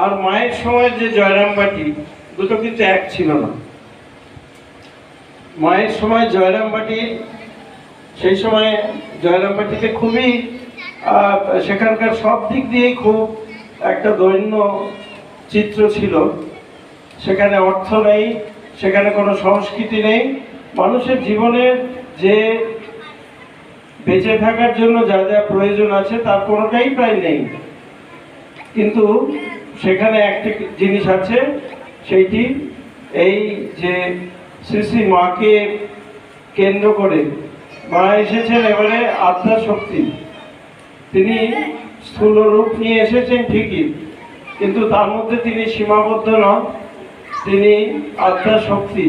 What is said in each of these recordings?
আর মায়ের সময় যে জয়রামবাটি দুটো কিন্তু এক ছিল না। মায়ের সময় জয়রামবাটি সেই সময় জয়রামবাটিতে খুবই সেখানকার সব দিক দিয়েই খুব একটা দৈন্য চিত্র ছিল। সেখানে অর্থ নেই, সেখানে কোনো সংস্কৃতি নেই। মানুষের জীবনের যে বেঁচে থাকার জন্য যা যা প্রয়োজন আছে, তার কোনোটাই প্রায় নেই। কিন্তু সেখানে একটি জিনিস আছে, সেইটি এই যে শ্রী শ্রী মাকে কেন্দ্র করে মা এসেছেন এবারে আত্মা শক্তি। তিনি স্থূল রূপ নিয়ে এসেছেন ঠিকই, কিন্তু তার মধ্যে তিনি সীমাবদ্ধ নন। তিনি আত্মা শক্তি।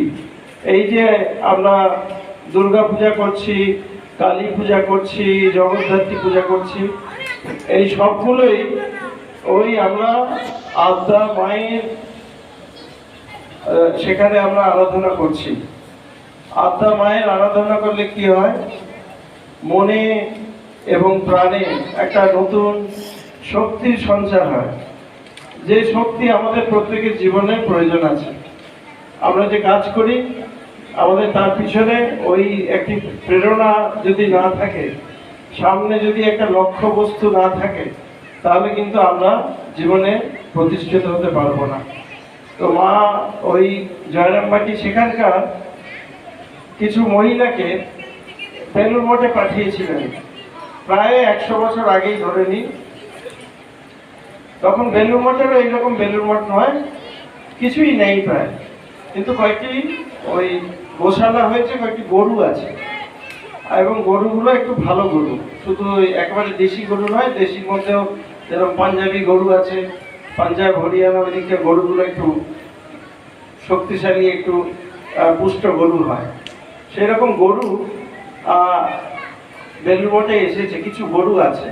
এই যে আমরা দুর্গা পূজা করছি, কালী পূজা করছি, জগদ্ধাত্রী পূজা করছি, এই সবগুলোই ওই আমরা আত্মা মায়ের সেখানে আমরা আরাধনা করছি। আত্মা মায়ের আরাধনা করলে কি হয়? মনে এবং প্রাণে একটা নতুন শক্তির সঞ্চার হয়। যে শক্তি আমাদের প্রত্যেকের জীবনে প্রয়োজন আছে। আমরা যে কাজ করি, আমাদের তার পিছনে ওই একটি প্রেরণা যদি না থাকে, সামনে যদি একটা লক্ষ্য বস্তু না থাকে তাহলে কিন্তু আমরা জীবনে প্রতিষ্ঠিত হতে পারব না। তো মা ওই জয়রামবাটি সেখানকার কিছু মহিলাকে বেলুর মঠে পাঠিয়েছিলেন। প্রায় একশো বছর আগেই ধরে নিই তখন বেলুর মঠেরও এইরকম বেলুর মঠ নয়, কিছুই নেই প্রায়। কিন্তু কয়েকটি ওই গোশালা হয়েছে, কয়েকটি গরু আছে। এবং গরুগুলো একটু ভালো গরু। শুধু একেবারে দেশি গরু নয়, দেশির মধ্যেও যেরকম পাঞ্জাবি গরু আছে, পাঞ্জাব, হরিয়ানা, ওইদিকে গরুগুলো একটু শক্তিশালী, একটু পুষ্ট গরু হয়। সেই রকম গরু বেলুমঠে এসেছে, কিছু গরু আছে।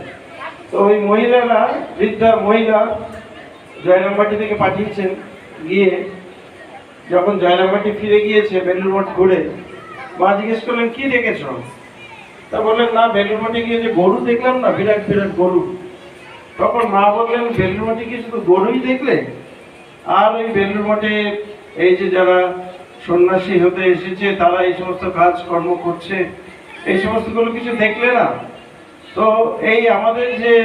তো ওই মহিলারা, বৃদ্ধা মহিলা জয়রামবাটি থেকে পাঠিয়েছেন, গিয়ে যখন জয়রামবাটি ফিরে গিয়েছে বেলুর মঠ ঘুরে, মা জিজ্ঞেস করলেন, কী দেখেছ? তা বললেন, না বেলুর মঠে গিয়ে যে গরু দেখলাম না, বিরাট বিরাট গরু। তখন মা বললেন বেলুর মঠে কি শুধু গরুই দেখলে? আর ওই বেলুর মঠে এই যে যারা সন্ন্যাসী হতে এসেছে, তারা এই সমস্ত কাজ কর্ম করছে। এই সমস্তগুলো কিছু দেখলে না? তো এই আমাদের যে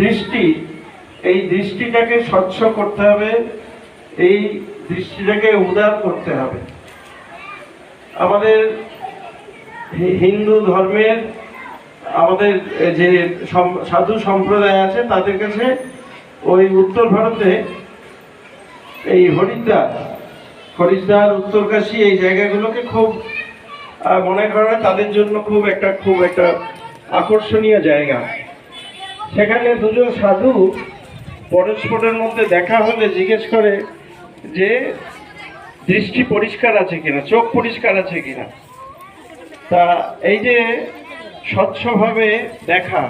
দৃষ্টি, এই দৃষ্টিটাকে স্বচ্ছ করতে হবে, এই দৃষ্টিটাকে উদার করতে হবে। আমাদের হিন্দু ধর্মের আমাদের যে সাধু সম্প্রদায় আছে, তাদের কাছে ওই উত্তর ভারতে এই হরিদ্বার হরিদ্বার, উত্তরকাশী এই জায়গাগুলোকে খুব মনে করা তাদের জন্য খুব একটা খুব একটা আকর্ষণীয় জায়গা। সেখানে দুজন সাধু পরস্পরের মধ্যে দেখা হলে জিজ্ঞেস করে যে, দৃষ্টি পরিষ্কার আছে কিনা, চোখ পরিষ্কার আছে কিনা? তা এই যে স্বচ্ছভাবে দেখা।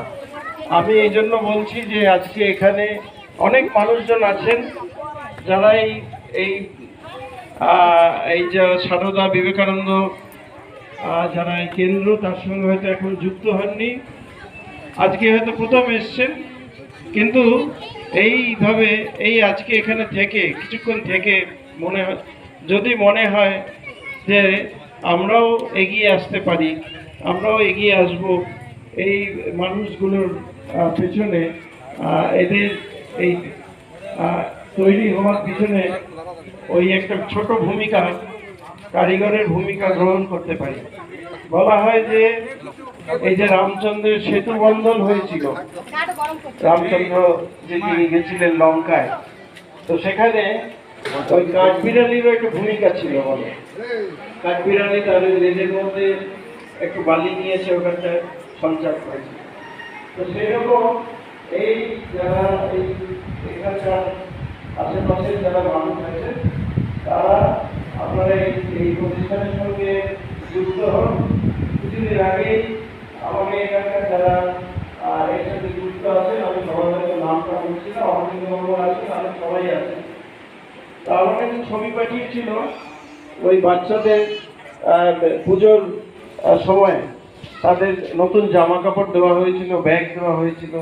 আমি এই জন্য বলছি যে আজকে এখানে অনেক মানুষজন আছেন যারা এই এই যে সারদা বিবেকানন্দ যারা এই কেন্দ্র, তার সঙ্গে হয়তো এখন যুক্ত হননি। আজকে হয়তো প্রথম এসছেন, কিন্তু এইভাবে এই আজকে এখানে থেকে, কিছুক্ষণ থেকে মনে হয়, যদি মনে হয় যে আমরাও এগিয়ে আসতে পারি। আমরাও এগিয়ে আসব। এই মানুষগুলোর পেছনে এদের এই তৈরি হওয়ার পিছনে ওই একটা ছোট ভূমিকা, কারিগরের ভূমিকা গ্রহণ করতে পারি। বলা হয় যে, এই যে রামচন্দ্রের সেতু বন্ধন হয়েছিল, রামচন্দ্র যে তিনি গেছিলেন লঙ্কায়, তো সেখানে ওই কাঠবিড়ালিরও একটা ভূমিকা ছিল বলে। কাঠবিড়ালি ওই লেজের মধ্যে একটু বালি নিয়েছে, ওখানটায় সঞ্চার করেছে। তো সেরকম এই যারা এই এখানকার আশেপাশের যারা মানুষ আছে, তারা আপনারা এই প্রতিষ্ঠানের সঙ্গে যুক্ত হন। কিছুদিন আগেই আমাকে এখানকার যারা এর সাথে যুক্ত আছেন, আমি সবার নামটা বলছি না অরবিন্দ বাবু আছেন, আমি সবাই আছেন তা আমাকে ছবি পাঠিয়েছিল ওই বাচ্চাদের পুজোর সময় তাদের নতুন জামা কাপড় দেওয়া হয়েছিল ব্যাগ দেওয়া হয়েছিল।